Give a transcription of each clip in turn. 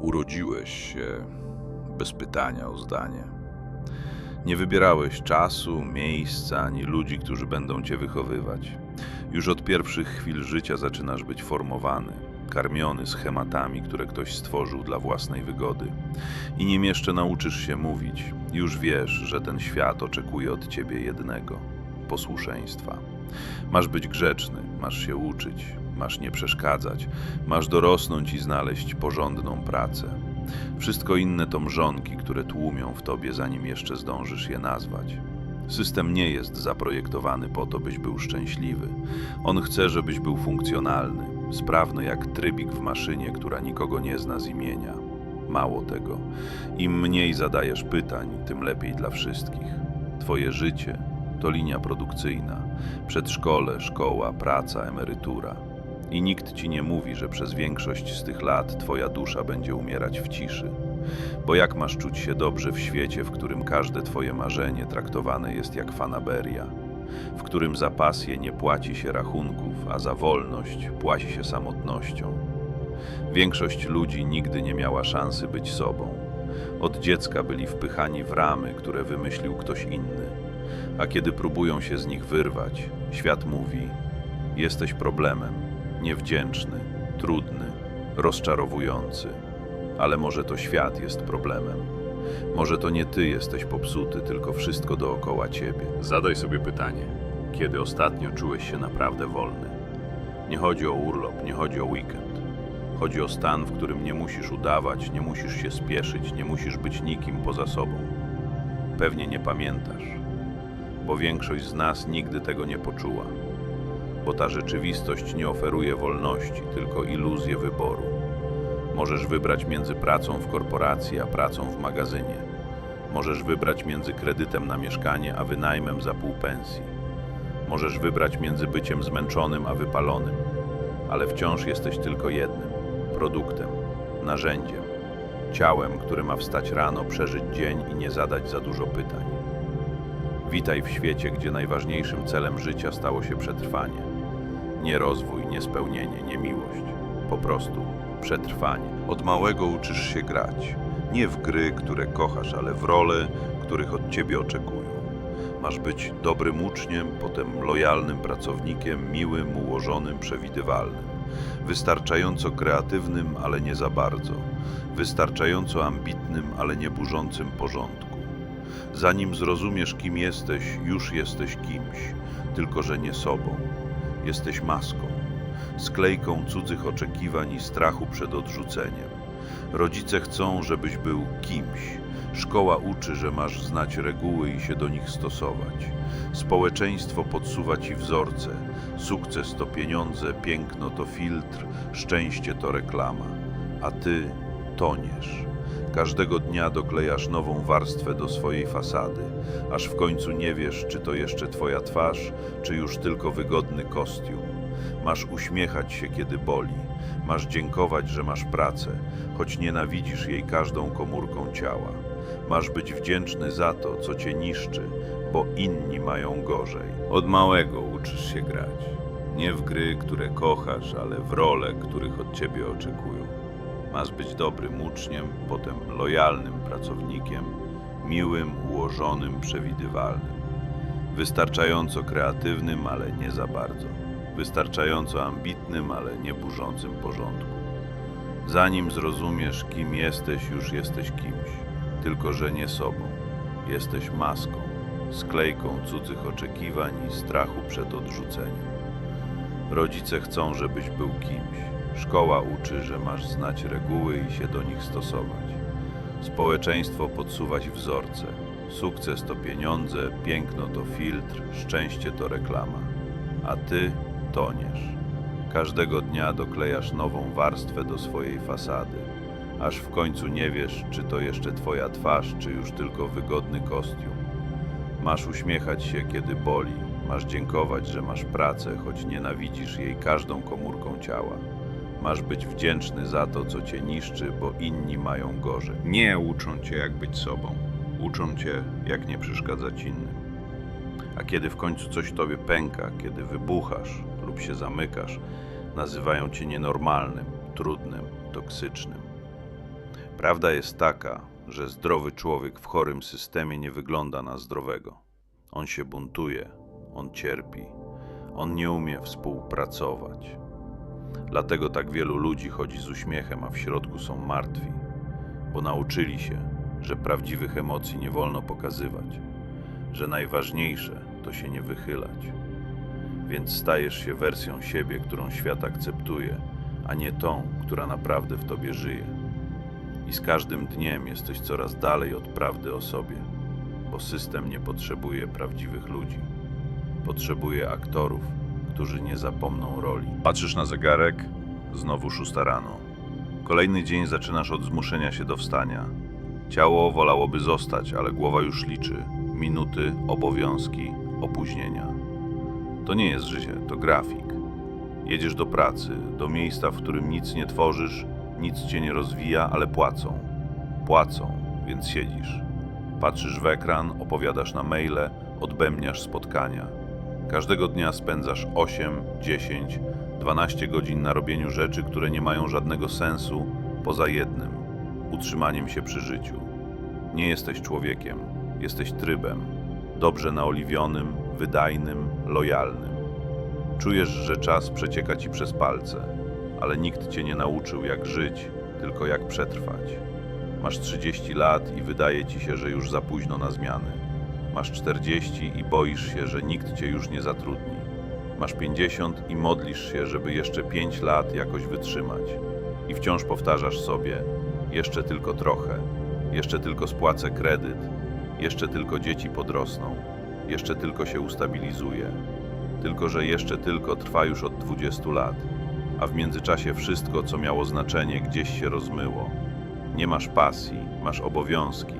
Urodziłeś się bez pytania o zdanie. Nie wybierałeś czasu, miejsca ani ludzi, którzy będą cię wychowywać. Już od pierwszych chwil życia zaczynasz być formowany, karmiony schematami, które ktoś stworzył dla własnej wygody. I nim jeszcze nauczysz się mówić, już wiesz, że ten świat oczekuje od ciebie jednego posłuszeństwa. Masz być grzeczny, masz się uczyć, masz nie przeszkadzać, masz dorosnąć i znaleźć porządną pracę. Wszystko inne to mrzonki, które tłumią w tobie, zanim jeszcze zdążysz je nazwać. System nie jest zaprojektowany po to, byś był szczęśliwy. On chce, żebyś był funkcjonalny, sprawny jak trybik w maszynie, która nikogo nie zna z imienia. Mało tego, im mniej zadajesz pytań, tym lepiej dla wszystkich. Twoje życie to linia produkcyjna, przedszkole, szkoła, praca, emerytura. I nikt ci nie mówi, że przez większość z tych lat twoja dusza będzie umierać w ciszy. Bo jak masz czuć się dobrze w świecie, w którym każde twoje marzenie traktowane jest jak fanaberia, w którym za pasję nie płaci się rachunków, a za wolność płaci się samotnością? Większość ludzi nigdy nie miała szansy być sobą. Od dziecka byli wpychani w ramy, które wymyślił ktoś inny. A kiedy próbują się z nich wyrwać, świat mówi: Jesteś problemem, niewdzięczny, trudny, rozczarowujący. Ale może to świat jest problemem. Może to nie ty jesteś popsuty, tylko wszystko dookoła ciebie. Zadaj sobie pytanie: kiedy ostatnio czułeś się naprawdę wolny? Nie chodzi o urlop, nie chodzi o weekend. Chodzi o stan, w którym nie musisz udawać, nie musisz się spieszyć, nie musisz być nikim poza sobą. Pewnie nie pamiętasz, bo większość z nas nigdy tego nie poczuła, bo ta rzeczywistość nie oferuje wolności, tylko iluzję wyboru. Możesz wybrać między pracą w korporacji a pracą w magazynie. Możesz wybrać między kredytem na mieszkanie a wynajmem za pół pensji. Możesz wybrać między byciem zmęczonym a wypalonym, ale wciąż jesteś tylko jednym produktem, narzędziem, ciałem, które ma wstać rano, przeżyć dzień i nie zadać za dużo pytań. Witaj w świecie, gdzie najważniejszym celem życia stało się przetrwanie. Nie rozwój, nie spełnienie, nie miłość. Po prostu przetrwanie. Od małego uczysz się grać. Nie w gry, które kochasz, ale w role, których od ciebie oczekują. Masz być dobrym uczniem, potem lojalnym pracownikiem, miłym, ułożonym, przewidywalnym. Wystarczająco kreatywnym, ale nie za bardzo. Wystarczająco ambitnym, ale nie burzącym porządku. Zanim zrozumiesz, kim jesteś, już jesteś kimś, tylko że nie sobą. Jesteś maską, sklejką cudzych oczekiwań i strachu przed odrzuceniem. Rodzice chcą, żebyś był kimś. Szkoła uczy, że masz znać reguły i się do nich stosować. Społeczeństwo podsuwa ci wzorce. Sukces to pieniądze, piękno to filtr, szczęście to reklama. A ty toniesz. Każdego dnia doklejasz nową warstwę do swojej fasady, aż w końcu nie wiesz, czy to jeszcze twoja twarz, czy już tylko wygodny kostium. Masz uśmiechać się, kiedy boli. Masz dziękować, że masz pracę, choć nienawidzisz jej każdą komórką ciała. Masz być wdzięczny za to, co cię niszczy, bo inni mają gorzej. Od małego uczysz się grać. Nie w gry, które kochasz, ale w role, których od ciebie oczekują. Masz być dobrym uczniem, potem lojalnym pracownikiem, miłym, ułożonym, przewidywalnym. Wystarczająco kreatywnym, ale nie za bardzo. Wystarczająco ambitnym, ale nie burzącym porządku. Zanim zrozumiesz, kim jesteś, już jesteś kimś, tylko że nie sobą. Jesteś maską, sklejką cudzych oczekiwań i strachu przed odrzuceniem. Rodzice chcą, żebyś był kimś. Szkoła uczy, że masz znać reguły i się do nich stosować. Społeczeństwo podsuwać wzorce. Sukces to pieniądze, piękno to filtr, szczęście to reklama. A ty toniesz. Każdego dnia doklejasz nową warstwę do swojej fasady, aż w końcu nie wiesz, czy to jeszcze twoja twarz, czy już tylko wygodny kostium. Masz uśmiechać się, kiedy boli, masz dziękować, że masz pracę, choć nienawidzisz jej każdą komórką ciała. Masz być wdzięczny za to, co cię niszczy, bo inni mają gorzej. Nie uczą cię, jak być sobą. Uczą cię, jak nie przeszkadzać innym. A kiedy w końcu coś tobie pęka, kiedy wybuchasz lub się zamykasz, nazywają cię nienormalnym, trudnym, toksycznym. Prawda jest taka, że zdrowy człowiek w chorym systemie nie wygląda na zdrowego. On się buntuje, on cierpi, on nie umie współpracować. Dlatego tak wielu ludzi chodzi z uśmiechem, a w środku są martwi, bo nauczyli się, że prawdziwych emocji nie wolno pokazywać, że najważniejsze to się nie wychylać. Więc stajesz się wersją siebie, którą świat akceptuje, a nie tą, która naprawdę w tobie żyje. I z każdym dniem jesteś coraz dalej od prawdy o sobie, bo system nie potrzebuje prawdziwych ludzi. Potrzebuje aktorów, którzy nie zapomną roli. Patrzysz na zegarek, znowu szósta rano. Kolejny dzień zaczynasz od zmuszenia się do wstania. Ciało wolałoby zostać, ale głowa już liczy. Minuty, obowiązki, opóźnienia. To nie jest życie, to grafik. Jedziesz do pracy, do miejsca, w którym nic nie tworzysz, nic cię nie rozwija, ale płacą. Płacą, więc siedzisz. Patrzysz w ekran, opowiadasz na maile, odbębniasz spotkania. Każdego dnia spędzasz 8, 10, 12 godzin na robieniu rzeczy, które nie mają żadnego sensu poza jednym utrzymaniem się przy życiu. Nie jesteś człowiekiem, jesteś trybem, dobrze naoliwionym, wydajnym, lojalnym. Czujesz, że czas przecieka ci przez palce, ale nikt cię nie nauczył, jak żyć, tylko jak przetrwać. Masz 30 lat i wydaje ci się, że już za późno na zmiany. Masz 40 i boisz się, że nikt cię już nie zatrudni. Masz 50 i modlisz się, żeby jeszcze 5 lat jakoś wytrzymać. I wciąż powtarzasz sobie: jeszcze tylko trochę, jeszcze tylko spłacę kredyt, jeszcze tylko dzieci podrosną, jeszcze tylko się ustabilizuje. Tylko, że jeszcze tylko trwa już od 20 lat, a w międzyczasie wszystko, co miało znaczenie, gdzieś się rozmyło. Nie masz pasji, masz obowiązki,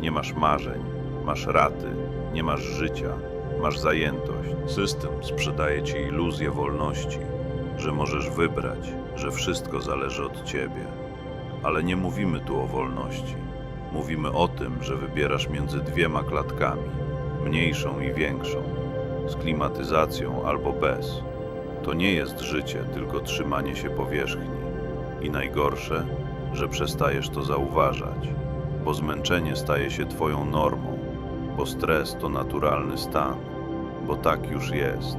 nie masz marzeń, masz raty, nie masz życia, masz zajętość. System sprzedaje ci iluzję wolności, że możesz wybrać, że wszystko zależy od ciebie. Ale nie mówimy tu o wolności. Mówimy o tym, że wybierasz między dwiema klatkami, mniejszą i większą, z klimatyzacją albo bez. To nie jest życie, tylko trzymanie się powierzchni. I najgorsze, że przestajesz to zauważać, bo zmęczenie staje się Twoją normą, bo stres to naturalny stan, bo tak już jest.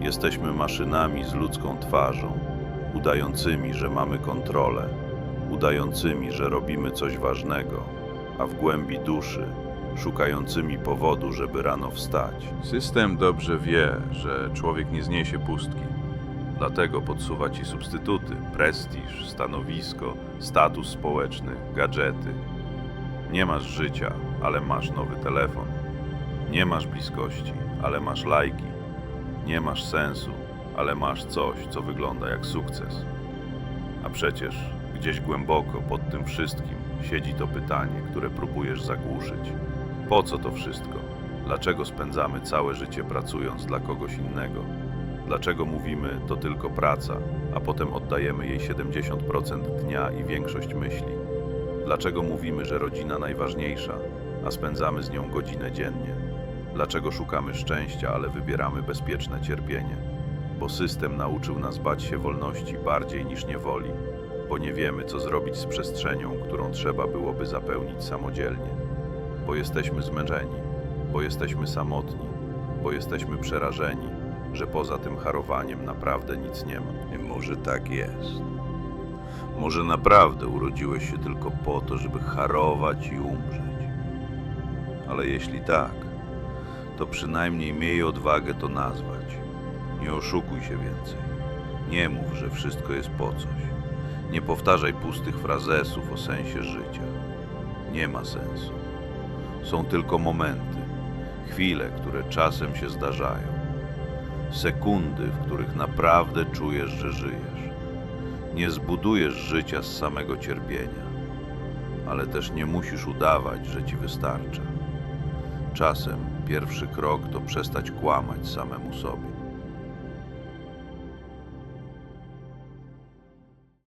Jesteśmy maszynami z ludzką twarzą, udającymi, że mamy kontrolę, udającymi, że robimy coś ważnego, a w głębi duszy szukającymi powodu, żeby rano wstać. System dobrze wie, że człowiek nie zniesie pustki. Dlatego podsuwa ci substytuty, prestiż, stanowisko, status społeczny, gadżety. Nie masz życia, ale masz nowy telefon. Nie masz bliskości, ale masz lajki. Nie masz sensu, ale masz coś, co wygląda jak sukces. A przecież gdzieś głęboko pod tym wszystkim siedzi to pytanie, które próbujesz zagłuszyć. Po co to wszystko? Dlaczego spędzamy całe życie pracując dla kogoś innego? Dlaczego mówimy to tylko praca, a potem oddajemy jej 70% dnia i większość myśli? Dlaczego mówimy, że rodzina najważniejsza, a spędzamy z nią godzinę dziennie? Dlaczego szukamy szczęścia, ale wybieramy bezpieczne cierpienie? Bo system nauczył nas bać się wolności bardziej niż niewoli, bo nie wiemy, co zrobić z przestrzenią, którą trzeba byłoby zapełnić samodzielnie. Bo jesteśmy zmęczeni, bo jesteśmy samotni, bo jesteśmy przerażeni, że poza tym harowaniem naprawdę nic nie ma. I może tak jest. Może naprawdę urodziłeś się tylko po to, żeby harować i umrzeć. Ale jeśli tak, to przynajmniej miej odwagę to nazwać. Nie oszukuj się więcej. Nie mów, że wszystko jest po coś. Nie powtarzaj pustych frazesów o sensie życia. Nie ma sensu. Są tylko momenty, chwile, które czasem się zdarzają. Sekundy, w których naprawdę czujesz, że żyjesz. Nie zbudujesz życia z samego cierpienia, ale też nie musisz udawać, że ci wystarcza. Czasem pierwszy krok to przestać kłamać samemu sobie.